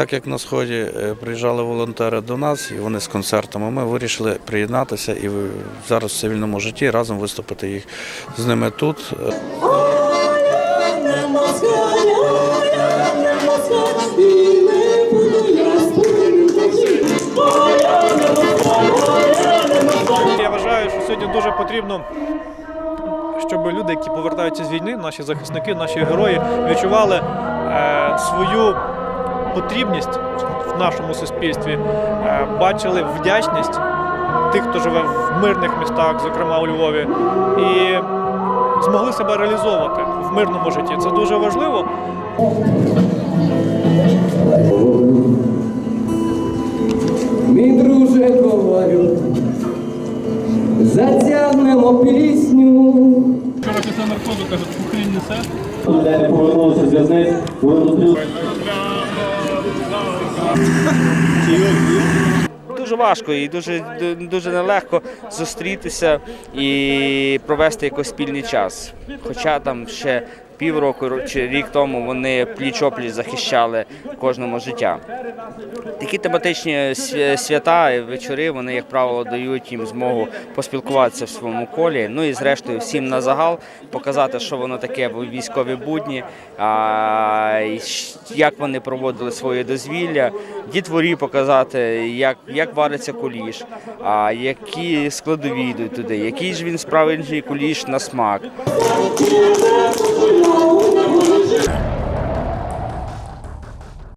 Так як на сході е, приїжджали волонтери до нас, і вони з концертами, ми вирішили приєднатися і зараз в цивільному житті разом виступити їх з ними тут. Я вважаю, що сьогодні дуже потрібно, щоб люди, які повертаються з війни, наші захисники, наші герої, відчували е, свою потрібність в нашому суспільстві, е, бачили вдячність тих, хто живе в мирних містах, зокрема у Львові, і змогли себе реалізовувати в мирному житті. Це дуже важливо. Мій друже говорю, затягнемо пісню. Вчора після наркозу кажуть, Україні несе. Повернулися з в'язниць, вони зустріли Дуже важко і дуже дуже нелегко зустрітися і провести якийсь спільний час. Хоча там ще півроку чи рік тому вони пліч-опліч захищали кожному життя. Такі тематичні свята і вечори вони, як правило, дають їм змогу поспілкуватися в своєму колі. Ну і зрештою всім на загал показати, що воно таке в військові будні, як вони проводили своє дозвілля, дітворі показати, як, як вариться куліш, які складові йдуть туди, який ж він справжній куліш на смак. Senhor,